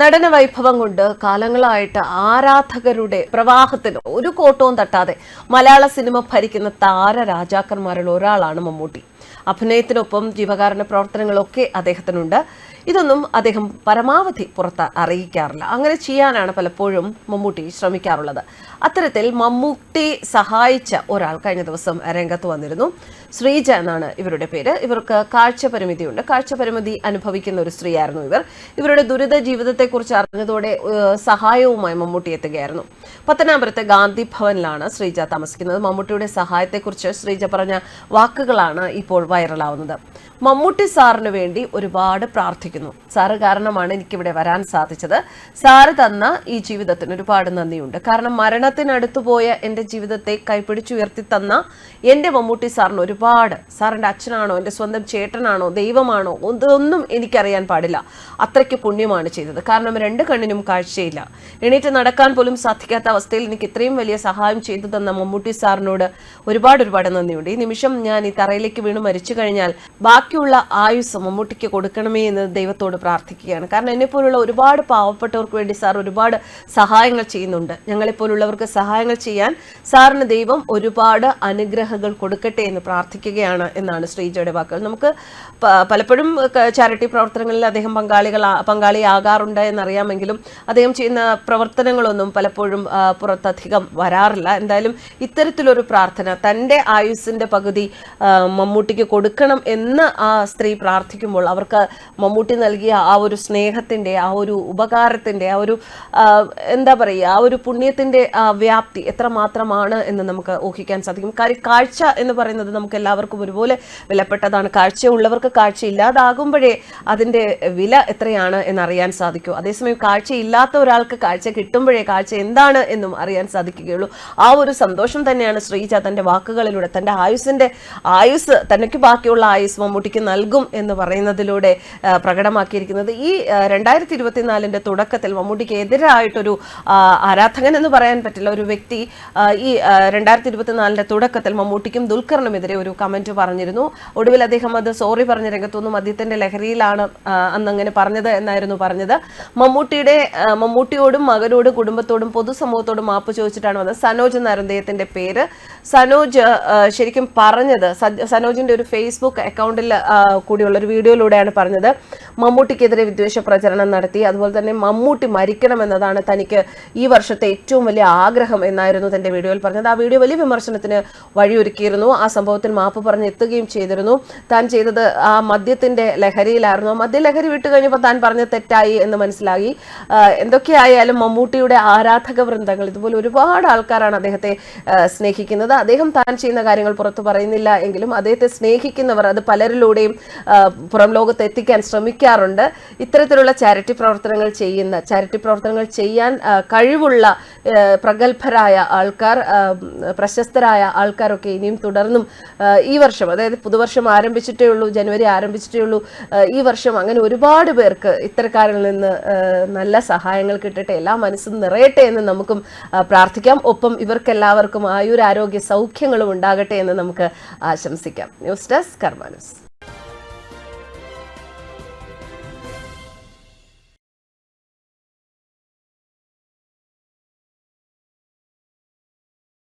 നടന വൈഭവം കൊണ്ട് കാലങ്ങളായിട്ട് ആരാധകരുടെ പ്രവാഹത്തിന് ഒരു കോട്ടവും തട്ടാതെ മലയാള സിനിമ ഭരിക്കുന്ന താര രാജാക്കന്മാരിൽ ഒരാളാണ് മമ്മൂട്ടി. അഭിനയത്തിനൊപ്പം ജീവകാരുണ്യ പ്രവർത്തനങ്ങളൊക്കെ അദ്ദേഹത്തിനുണ്ട്. ഇതൊന്നും അദ്ദേഹം പരമാവധി പുറത്ത് അറിയിക്കാറില്ല. അങ്ങനെ ചെയ്യാനാണ് പലപ്പോഴും മമ്മൂട്ടി ശ്രമിക്കാറുള്ളത്. അത്തരത്തിൽ മമ്മൂട്ടി സഹായിച്ച ഒരാൾ കഴിഞ്ഞ ദിവസം രംഗത്ത് വന്നിരുന്നു. ശ്രീജ എന്നാണ് ഇവരുടെ പേര്. ഇവർക്ക് കാഴ്ച പരിമിതിയുണ്ട്. കാഴ്ച പരിമിതി അനുഭവിക്കുന്ന ഒരു സ്ത്രീയായിരുന്നു ഇവർ. ഇവരുടെ ദുരിത ജീവിതത്തെക്കുറിച്ച് അറിഞ്ഞതോടെ സഹായവുമായി മമ്മൂട്ടി എത്തുകയായിരുന്നു. പത്തനാപുരത്തെ ഗാന്ധി ഭവനിലാണ് ശ്രീജ താമസിക്കുന്നത്. മമ്മൂട്ടിയുടെ സഹായത്തെക്കുറിച്ച് ശ്രീജ പറഞ്ഞ വാക്കുകളാണ് ഇപ്പോൾ വൈറലാവുന്നത്. മമ്മൂട്ടി സാറിന് വേണ്ടി ഒരുപാട് പ്രാർത്ഥിക്കുന്നു. സാറ് കാരണമാണ് എനിക്കിവിടെ വരാൻ സാധിച്ചത്. സാറ് തന്ന ഈ ജീവിതത്തിന് ഒരുപാട് നന്ദിയുണ്ട്. കാരണം മരണത്തിനടുത്തു പോയ എന്റെ ജീവിതത്തെ കൈപ്പിടിച്ചുയർത്തി തന്ന എന്റെ മമ്മൂട്ടി സാറിന് ഒരുപാട്. സാറിന്റെ അച്ഛനാണോ എന്റെ സ്വന്തം ചേട്ടനാണോ ദൈവമാണോ ഒന്നൊന്നും എനിക്കറിയാൻ പാടില്ല. അത്രയ്ക്ക് പുണ്യമാണ് ചെയ്തത്. കാരണം രണ്ട് കണ്ണിനും കാഴ്ചയില്ല. എണീറ്റ് നടക്കാൻ പോലും സാധിക്കാത്ത അവസ്ഥയിൽ എനിക്ക് ഇത്രയും വലിയ സഹായം ചെയ്തു തന്ന മമ്മൂട്ടി സാറിനോട് ഒരുപാട് ഒരുപാട് നന്ദിയുണ്ട്. ഈ നിമിഷം ഞാൻ ഈ തറയിലേക്ക് വീണ് മരിച്ചു കഴിഞ്ഞാൽ ബാക്കിയുള്ള ആയുസ് മമ്മൂട്ടിക്ക് കൊടുക്കണമേ എന്ന് ദൈവത്തോട് പ്രാർത്ഥിക്കുകയാണ്. കാരണം എന്നെപ്പോലുള്ള ഒരുപാട് പാവപ്പെട്ടവർക്ക് വേണ്ടി സാർ ഒരുപാട് സഹായങ്ങൾ ചെയ്യുന്നുണ്ട്. ഞങ്ങളെപ്പോലുള്ളവർക്ക് സഹായങ്ങൾ ചെയ്യാൻ സാറിന് ദൈവം ഒരുപാട് അനുഗ്രഹങ്ങൾ കൊടുക്കട്ടെ എന്ന് പ്രാർത്ഥിക്കുകയാണ് എന്നാണ് ശ്രീജയുടെ വാക്കുകൾ. നമുക്ക് പലപ്പോഴും ചാരിറ്റി പ്രവർത്തനങ്ങളിൽ അദ്ദേഹം പങ്കാളികൾ പങ്കാളിയാകാറുണ്ട് എന്നറിയാമെങ്കിലും അദ്ദേഹം ചെയ്യുന്ന പ്രവർത്തനങ്ങളൊന്നും പലപ്പോഴും പുറത്തധികം വരാറില്ല. എന്തായാലും ഇത്തരത്തിലൊരു പ്രാർത്ഥന തന്റെ ആയുസ്സിന്റെ പകുതി ആ, മമ്മൂട്ടിക്ക് കൊടുക്കണം എന്ന് ആ സ്ത്രീ പ്രാർത്ഥിക്കുമ്പോൾ അവർക്ക് മമ്മൂട്ടി നൽകിയ ആ ഒരു സ്നേഹത്തിന്റെ ആ ഒരു ഉപകാരത്തിന്റെ ആ ഒരു എന്താ പറയുക ആ ഒരു പുണ്യത്തിന്റെ വ്യാപ്തി എത്രമാത്രമാണ് എന്ന് നമുക്ക് ഊഹിക്കാൻ സാധിക്കും. കാര്യം കാഴ്ച എന്ന് പറയുന്നത് നമുക്ക് എല്ലാവർക്കും ഒരുപോലെ വിലപ്പെട്ടതാണ്. കാഴ്ചയുള്ളവർക്ക് കാഴ്ച ഇല്ലാതാകുമ്പോഴേ അതിന്റെ വില എത്രയാണ് എന്നറിയാൻ സാധിക്കൂ. അതേസമയം കാഴ്ച ഇല്ലാത്ത ഒരാൾക്ക് കാഴ്ച കിട്ടുമ്പോഴേ കാഴ്ച എന്താണ് എന്നും അറിയാൻ സാധിക്കുകയുള്ളൂ. ആ ഒരു സന്തോഷം തന്നെയാണ് ശ്രീജ തന്റെ വാക്കുകളിലൂടെ തന്റെ ആയുസിന്റെ ആയുസ് തനിക്ക് ബാക്കിയുള്ള ആയുസ് മമ്മൂട്ടിക്ക് നൽകും എന്ന് പറയുന്നതിലൂടെ പ്രകടമാക്കിയിരിക്കുന്നത്. ഈ രണ്ടായിരത്തി ഇരുപത്തിനാലിന്റെ തുടക്കത്തിൽ മമ്മൂട്ടിക്ക് എതിരായിട്ടൊരു ആരാധകൻ എന്ന് പറയാൻ പറ്റില്ല ഒരു വ്യക്തി ഈ രണ്ടായിരത്തി ഇരുപത്തിനാലിന്റെ തുടക്കത്തിൽ മമ്മൂട്ടിക്കും ദുൽഖറിനുമെതിരെ ഒരു കമന്റ് പറഞ്ഞിരുന്നു. ഒടുവിൽ അദ്ദേഹം അത് സോറി പറഞ്ഞ രംഗത്തൊന്നും അദ്ദേഹത്തിന്റെ ലഹരിയിലാണ് അന്നങ്ങനെ പറഞ്ഞത് എന്നായിരുന്നു പറഞ്ഞത്. മമ്മൂട്ടിയുടെ മമ്മൂട്ടിയോടും മകനോടും കുടുംബത്തോടും പൊതുസമൂഹത്തോടും മാപ്പ് ചോദിച്ചിട്ടാണ് വന്നത് സനോജ് എന്നായിരുന്നു അദ്ദേഹത്തിന്റെ പേര്. സനോജ് ശരിക്കും പറഞ്ഞത് സജ്- സനോജിന്റെ ഒരു ഫേസ്ബുക്ക് അക്കൗണ്ടിൽ കൂടിയുള്ള ഒരു വീഡിയോയിലൂടെയാണ് പറഞ്ഞത്. മമ്മൂട്ടിക്കെതിരെ വിദ്വേഷ പ്രചരണം നടത്തി. അതുപോലെ തന്നെ മമ്മൂട്ടി മരിക്കണം എന്നതാണ് തനിക്ക് ഈ വർഷത്തെ ഏറ്റവും വലിയ ആഗ്രഹം എന്നായിരുന്നു തന്റെ വീഡിയോയിൽ പറഞ്ഞത്. ആ വീഡിയോ വലിയ വിമർശനത്തിന് വഴിയൊരുക്കിയിരുന്നു. ആ സംഭവത്തിൽ മാപ്പ് പറഞ്ഞ് എത്തുകയും ചെയ്തിരുന്നു. താൻ ചെയ്തത് ആ മദ്യത്തിന്റെ ലഹരിയിലായിരുന്നു. മദ്യലഹരി വിട്ടു കഴിഞ്ഞപ്പോൾ താൻ പറഞ്ഞ തെറ്റായി എന്ന് മനസ്സിലായി. എന്തൊക്കെയായാലും മമ്മൂട്ടിയുടെ ആരാധക വൃന്ദങ്ങൾ ഇതുപോലെ ഒരുപാട് ആൾക്കാരാണ് അദ്ദേഹത്തെ സ്നേഹിക്കുന്നത്. അദ്ദേഹം താൻ ചെയ്യുന്ന കാര്യങ്ങൾ പുറത്തു പറയുന്നില്ല എങ്കിലും അദ്ദേഹത്തെ സ്നേഹിക്കുന്നവർ അത് പലരിലൂടെയും പുറം ലോകത്ത് എത്തിക്കാൻ ശ്രമിക്കാറുണ്ട്. ഇത്തരത്തിലുള്ള ചാരിറ്റി പ്രവർത്തനങ്ങൾ ചെയ്യുന്ന ചാരിറ്റി പ്രവർത്തനങ്ങൾ ചെയ്യാൻ കഴിവുള്ള പ്രഗത്ഭരായ ആൾക്കാർ പ്രശസ്തരായ ആൾക്കാരൊക്കെ ഇനിയും തുടർന്നും ഈ വർഷം അതായത് പുതുവർഷം ആരംഭിച്ചിട്ടേ ഉള്ളൂ ജനുവരി ആരംഭിച്ചിട്ടേ ഉള്ളൂ ഈ വർഷം അങ്ങനെ ഒരുപാട് പേർക്ക് ഇത്തരക്കാരിൽ നിന്ന് നല്ല സഹായങ്ങൾ കിട്ടട്ടെ എല്ലാ മനസ്സും നിറയട്ടെ എന്ന് നമുക്കും പ്രാർത്ഥിക്കാം. ഒപ്പം ഇവർക്കെല്ലാവർക്കും ആയുരാരോഗ്യ സൗഖ്യങ്ങളും ഉണ്ടാകട്ടെ എന്ന് നമുക്ക് ആശംസിക്കാം. News desk കർമാനസ്